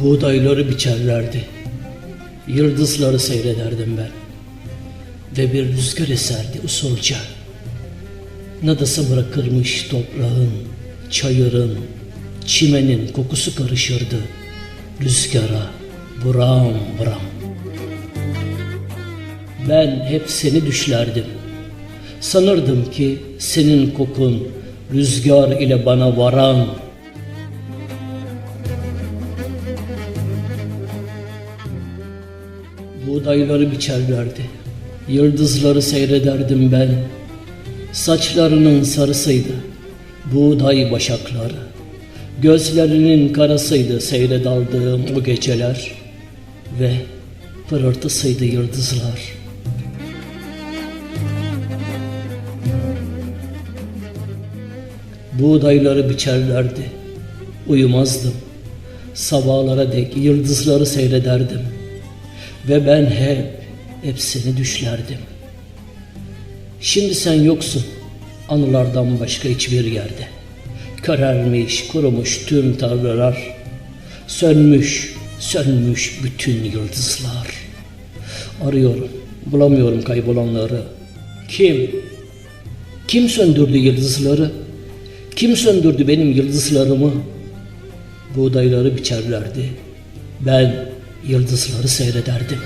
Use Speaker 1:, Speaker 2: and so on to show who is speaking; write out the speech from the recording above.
Speaker 1: Buğdayları biçerlerdi. Yıldızları seyrederdim ben. Ve bir rüzgar eserdi usulca. Nadası bırakırmış toprağın, çayırın, çimenin kokusu karışırdı. Rüzgara buram buram. Ben hep seni düşlerdim. Sanırdım ki senin kokun rüzgar ile bana varan. Buğdayları biçerlerdi. Yıldızları seyrederdim ben. Saçlarının sarısıydı. Buğday başakları. Gözlerinin karasıydı seyredaldığım o geceler. Ve pırıltısıydı yıldızlar. Buğdayları biçerlerdi. Uyumazdım. Sabahlara dek yıldızları seyrederdim. Ve ben hep, hepsini düşlerdim. Şimdi sen yoksun. Anılardan başka hiçbir yerde. Körermiş, kurumuş tüm tarlalar. Sönmüş, sönmüş bütün yıldızlar. Arıyorum, bulamıyorum kaybolanları. Kim? Kim söndürdü yıldızları? Kim söndürdü benim yıldızlarımı? Buğdayları biçerlerdi. Ben yıldızları seyrederdim.